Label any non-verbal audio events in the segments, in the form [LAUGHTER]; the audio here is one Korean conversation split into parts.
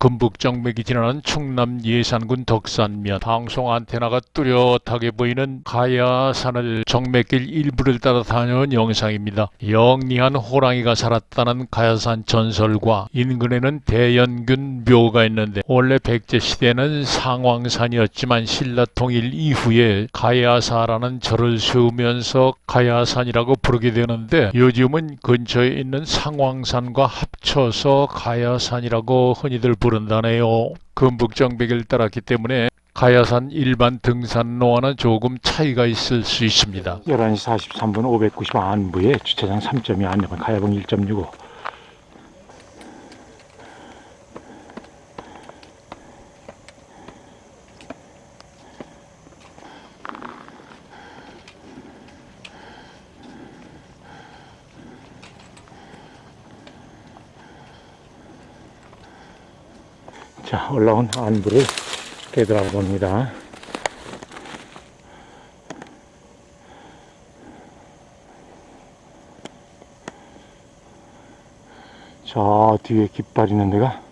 금북정맥이 지나는 충남 예산군 덕산면 방송 안테나가 뚜렷하게 보이는 가야산을 정맥길 일부를 따라 다녀온 영상입니다. 영리한 호랑이가 살았다는 가야산 전설과 인근에는 대연균 묘가 있는데 원래 백제 시대는 상왕산이었지만 신라 통일 이후에 가야사라는 절을 세우면서 가야산이라고 부르게 되는데 요즘은 근처에 있는 상왕산과 합쳐서 가야산이라고 흔히들 부 른다네요. 금북정백을 따랐기 때문에 가야산 일반 등산로와는 조금 차이가 있을 수 있습니다. 11시 43분 590 안부에 주차장 3.2 안내방 가야봉 1.65 자 올라온 안부를 되돌아 봅니다. 저 뒤에 깃발 있는 데가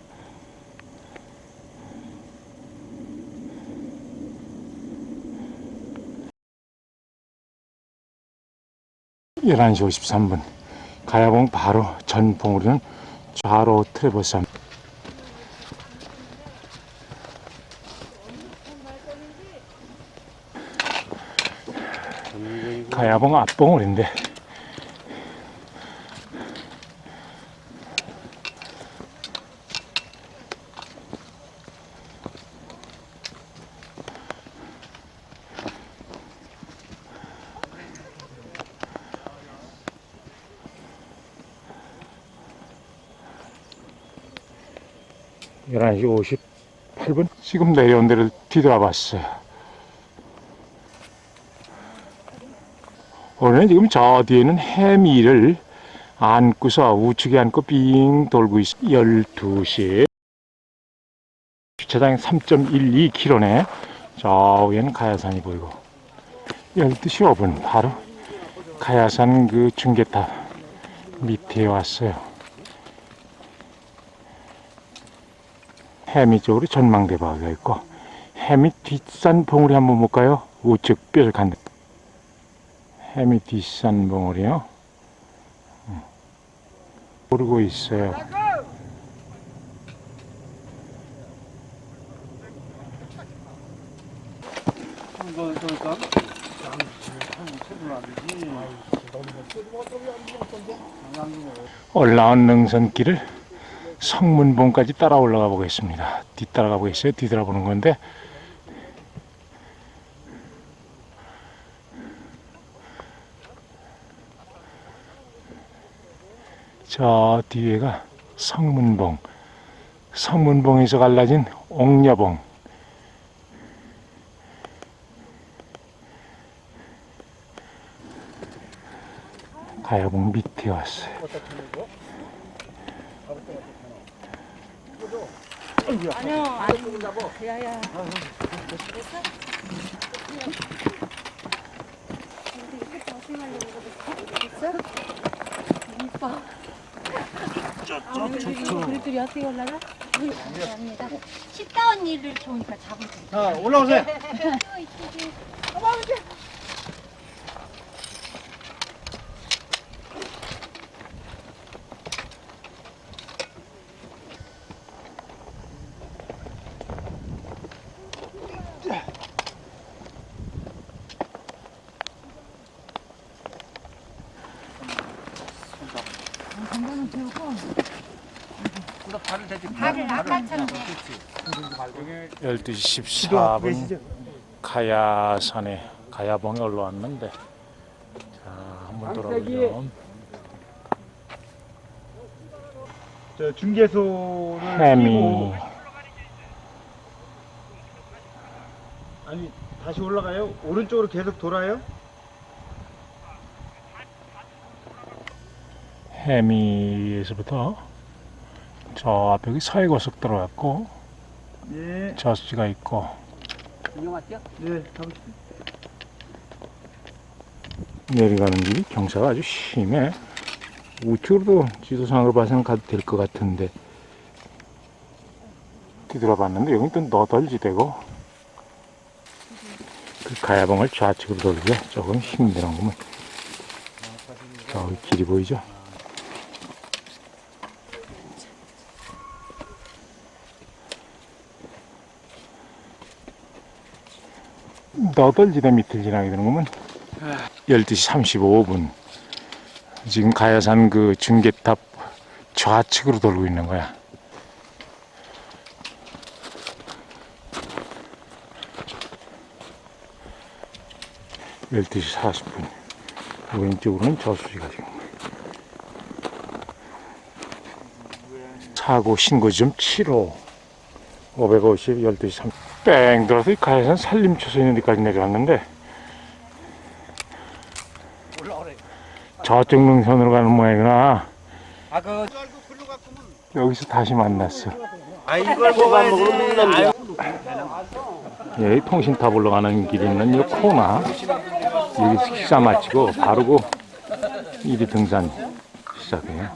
열한 시 53분 가야봉 바로 전봉우리는 좌로 트레버스 가야봉 앞봉우리인데? 열한 시 58분? 지금 내려온 데를 뒤돌아 봤어요 오늘은 지금 저 뒤에는 해미를 안고서 우측에 안고 빙 돌고 있어 12시 주차장 3.12km네 저 위에는 가야산이 보이고 12시 5분 바로 가야산 그 중계탑 밑에 왔어요 해미 쪽으로 전망대바가 있고 해미 뒷산 봉우리 한번 볼까요? 우측 뾰족한 데. 해미 뒷산 봉우리요. 음. 오르고 있어요. 올라온 능선길을 성문봉까지 따라 올라가 보겠습니다. 뒤따라가 보겠어요. 뒤돌아보는 건데 저 뒤에가 성문봉 성문봉에서 갈라진 옥녀봉 가야봉 밑에 왔어요. 아니요, 아니, 야야. 우리들이 어떻게 올라가? 감사합니다. 식다운 일을 좋으니까 있어요. 자, 올라오세요. [LAUGHS] 발을 아까처럼 12시 시도 14분 계시죠? 가야산에 가야봉에 올라왔는데. 자 한번 돌아보죠. 저 중계소를 해미. 끼고 아니 다시 올라가요? 오른쪽으로 계속 돌아요? 해미에서부터 저 앞에 여기 서해고속도로 갔고 네. 저수지가 있고 네, 가보시죠. 내려가는 길이 경사가 아주 심해 우측으로도 지도상으로 봐서는 가도 될 것 같은데 뒤돌아봤는데 여기 또 너덜지대고 그 가야봉을 좌측으로 돌기가 조금 힘드는구먼 저기 길이 보이죠? 너덜지대 밑을 지나게 되는구먼 12시 35분 지금 가야산 그 중계탑 좌측으로 돌고 있는 거야. 열두 시 40분. 왼쪽으로는 저수지가 지금. 사고 신고 지점 7호. 550, 12시 3 뺑 돌아서 이 가야산 산림초소 있는 데까지 내려왔는데 저쪽 능선으로 가는 모양이구나. 아, 그, 여기서 다시 만났어. 아, 이걸 뭐가 먹으면 아유, 여기 예, 통신탑 올라가는 길이 있는 이 코나 여기 식사 마치고 그 이리 등산 시작해요.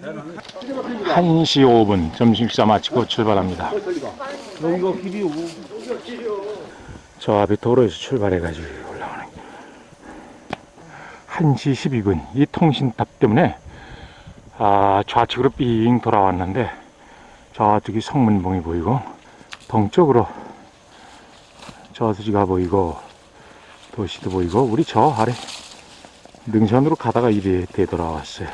1시 5분 점심 식사 마치고 출발합니다. 여기가 길이 오. 저 앞에 도로에서 출발해가지고 올라오는 길. 1시 12분 이 통신탑 때문에 아, 좌측으로 삥 돌아왔는데 저쪽이 성문봉이 보이고 동쪽으로 저수지가 보이고 도시도 보이고 우리 저 아래 능선으로 가다가 이리 되돌아왔어요.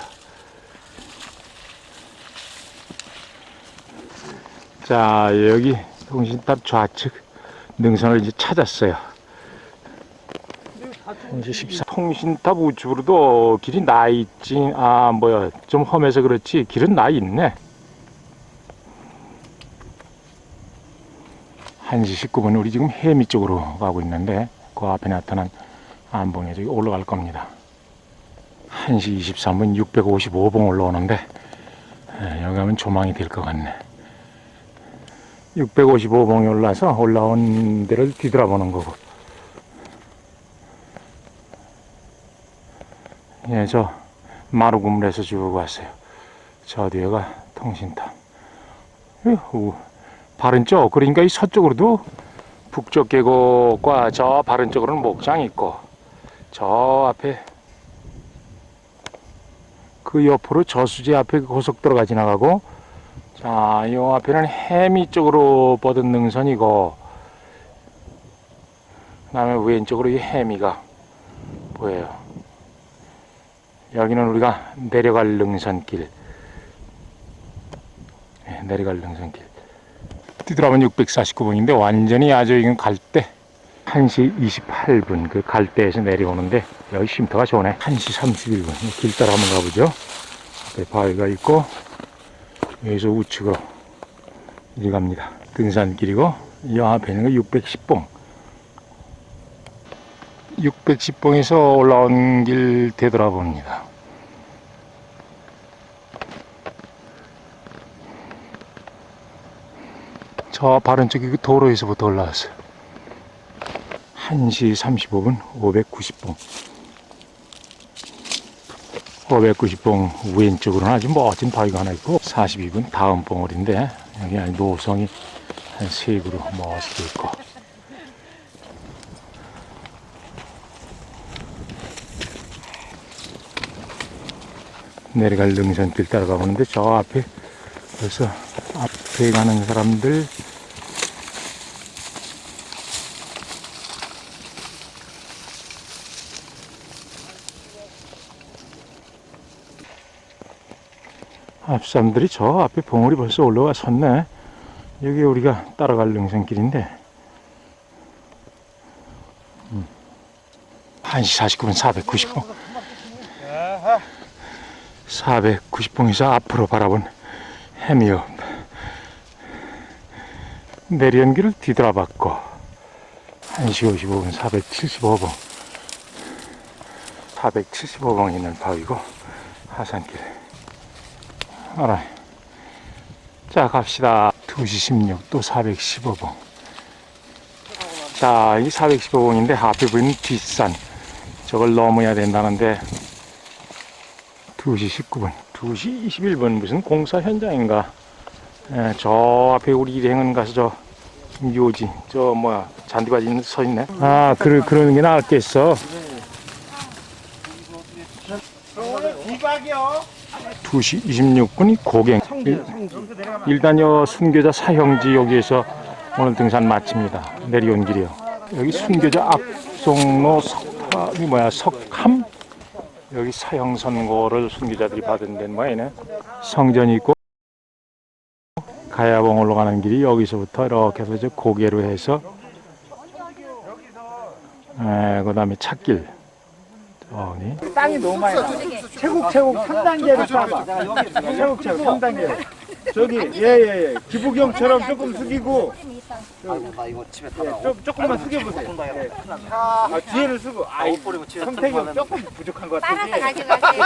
자 여기 통신탑 좌측 능선을 이제 찾았어요. 이제 14 통신탑 우측으로도 길이 나 있지. 아 뭐야 좀 험해서 그렇지 길은 나 있네. 1시 19분 우리 지금 해미 쪽으로 가고 있는데 그 앞에 나타난 안봉에 저기 올라갈 겁니다. 1시 23분 655봉 올라오는데 에, 여기 가면 조망이 될 것 같네. 655봉이 올라서 올라온 데를 뒤돌아보는 거고. 예, 저 마루 건물에서 쭉 왔어요. 저 뒤에가 통신탑. 우 바른 쪽, 그러니까 이 서쪽으로도 북쪽 계곡과 저 바른 쪽으로는 목장이 있고, 저 앞에 그 옆으로 저수지 앞에 그 고속도로가 지나가고, 자, 요 앞에는 해미 쪽으로 뻗은 능선이고, 그 다음에 왼쪽으로 이 해미가 보여요. 여기는 우리가 내려갈 능선길. 네, 내려갈 능선길. 뒤돌아보면 649번인데 완전히 아주 이건 갈때 1시 28분 그갈 때에서 내려오는데 여기 쉼터가 좋네. 1시 31분 길 따라 한번 가보죠. 앞에 바위가 있고 여기서 우측으로 이리 갑니다. 등산길이고 이 앞에 있는 거 610봉. 610봉에서 올라온 길 되돌아봅니다. 저 바른 쪽에 그 도로에서부터 올라왔어요. 1시 35분 590봉. 590봉 왼쪽으로는 아주 멋진 바위가 하나 있고 42분 다음 봉우리인데 여기 아주 노성이 한 세 그루 멋있게 있고. 내려갈 능선길 따라가 보는데 저 앞에 벌써 앞에 가는 사람들 앞 사람들이 저 앞에 봉우리 벌써 올라와 섰네. 여기 우리가 따라갈 능선길인데. 음. 1시 49분 490분. 490봉에서 앞으로 바라본 해미업 내리온 길을 뒤돌아봤고 1시 55분 475봉 475봉 있는 바위고 하산길 알아 자 갑시다. 2시 16또 415봉 자 이 415봉인데 앞에 보이는 뒷산 저걸 넘어야 된다는데 2시 19분, 2시 21분 무슨 공사 현장인가? 예, 저 앞에 우리 일행은 가서 저 묘지 저 뭐야 잔디밭 있는 서 있네. 아 그러 그러는 게 나았겠어. 비박이요. 2시 26분이 고갱. 일, 일단 여 순교자 사형지 여기에서 오늘 등산 마칩니다. 내려온 길이요. 여기 순교자 앞송로 석탑이 뭐야 석함 여기 사형 선고를 순교자들이 받은 데는 뭐이네 성전이 있고 가야봉으로 가는 길이 여기서부터 이렇게 해서 저 고개로 해서 에, 그 다음에 찻길 저기 땅이 너무 많이 나. 체국 체국 3단계로 쌓아. 체국 체국 3단계. 저기 예예예 기부경처럼 조금 숙이고 예, 좀 조금만 숙여보세요. 예. 아 뒤에를 쓰고 아 선택이 조금 부족한 것 같아요. 가져가세요.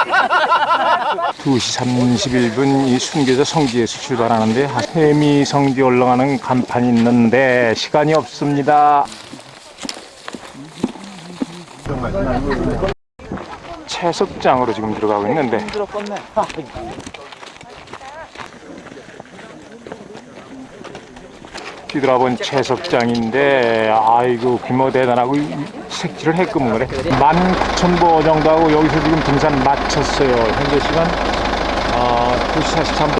2시 31분 이 순교자 성지에서 출발하는데 해미 성지 올라가는 간판이 있는데 시간이 없습니다. 채석장으로 지금 들어가고 있는데. [LAUGHS] 뒤돌아본 채석장인데 아이고 규모 대단하고 이- 색칠을 했구먼 그래. 19,000보 정도 하고 여기서 지금 등산 마쳤어요. 현재 시간 아, 2시 43분